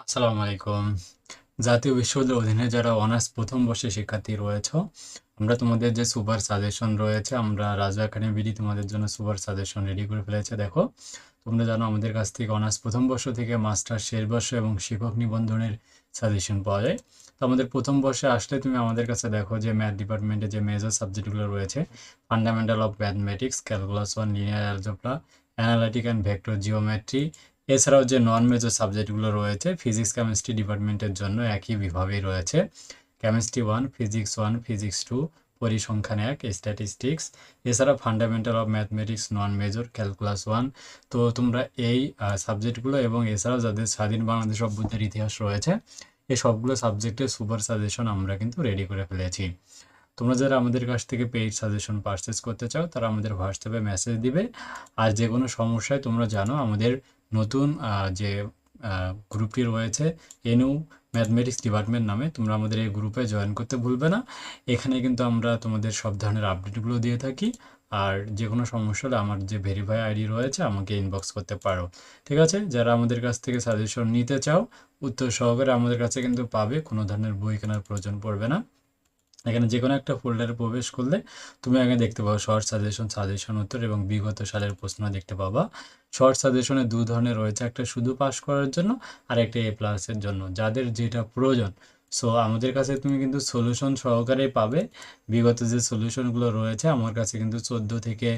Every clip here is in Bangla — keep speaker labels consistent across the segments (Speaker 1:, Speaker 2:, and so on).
Speaker 1: আসসালামু আলাইকুম। জাতীয় বিশ্ববিদ্যালয়ের অধীনে যারা অনার্স প্রথম বর্ষের শিক্ষার্থী রয়েছে, আমরা তোমাদের যে সুপার সাজেশন রয়েছে, আমরা রাজু একাডেমি বিডি তোমাদের জন্য সুপার সাজেশন রেডি করে ফেলেছে, দেখো। তোমরা জানো আমাদের কাছ থেকে অনার্স প্রথম বর্ষ থেকে মাস্টার শেষ বর্ষ এবং শিক্ষক নিবন্ধনের সাজেশন পাওয়া যায়। তো আমাদের প্রথম বর্ষে আসলে তুমি আমাদের কাছে দেখো যে ম্যাথ ডিপার্টমেন্টে যে মেজর সাবজেক্টগুলো রয়েছে fundamental of mathematics calculus one linear algebra analytic and vector geometry এছাড়াও যে নন মেজর সাবজেক্টগুলো রয়েছে ফিজিক্স কেমিস্ট্রি ডিপার্টমেন্টের জন্য একই বিভাগেই রয়েছে। Chemistry one physics one physics two পরিসংখ্যান এক স্ট্যাটিস্টিক্স এছাড়া fundamental of mathematics non major calculus one তো তোমরা এই সাবজেক্টগুলো এবং এছাড়াও যাদের স্বাধীন বাংলাদেশ অভ্যুত্থানের ইতিহাস রয়েছে, এই সবগুলো সাবজেক্টের সুপার সাজেশন আমরা কিন্তু রেডি করে ফেলেছি। তোমরা যারা আমাদের কাছ থেকে পেইড সাজেশন পারচেস করতে চাও, তারা আমাদের হোয়াটসঅ্যাপে মেসেজ দিবে। আর যে কোনো সমস্যায় তোমরা জানো, আমাদের নতুন যে গ্রুপটি রয়েছে, এনইউ ম্যাথমেটিক্স ডিপার্টমেন্ট নামে, তোমরা আমাদের এই গ্রুপে জয়েন করতে ভুলবে না। এখানে কিন্তু আমরা তোমাদের সব ধরনের আপডেটগুলো দিয়ে থাকি। আর যে কোনো সমস্যা হলে আমার যে ভেরিফাই আইডি রয়েছে, আমাকে ইনবক্স করতে পারো। ঠিক আছে? যারা আমাদের কাছ থেকে সাজেশন নিতে চাও, উত্তর সহকারে আমাদের কাছে কিন্তু পাবে, কোনো ধরনের বই কেনার প্রয়োজন পড়বে না। এখানে যে কোনো একটা ফোল্ডারে প্রবেশ করলে তুমি আগে দেখতে পাবো শর্ট সাজেশন সাজেশন উত্তর এবং বিগত সালের প্রশ্ন দেখতে পাবা। শর্ট সাজেশনে দু ধরনের রয়েছে, একটা শুধু পাস করার জন্য আর একটা এ প্লাসের জন্য, যাদের যেটা প্রয়োজন। সো আমাদের কাছে তুমি কিন্তু সলিউশন সহকারে পাবে। বিগত যে সলিউশনগুলো রয়েছে, আমার কাছে কিন্তু চোদ্দ থেকে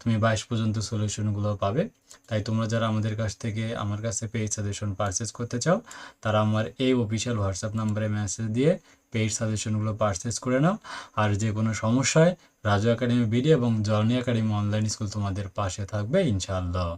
Speaker 1: তুমি বাইশ পর্যন্ত সলিউশনগুলো পাবে। তাই তোমরা যারা আমাদের কাছ থেকে, আমার কাছে পেইড সাজেশন পারচেস করতে চাও, তারা আমার এই অফিসিয়াল হোয়াটসঅ্যাপ নাম্বারে মেসেজ দিয়ে পেইড সাজেশনগুলো পারচেস করে নাও। আর যে কোনো সমস্যায় রাজু একাডেমি বিডি এবং জর্নি একাডেমি অনলাইন স্কুল তোমাদের পাশে থাকবে, ইনশাআল্লাহ।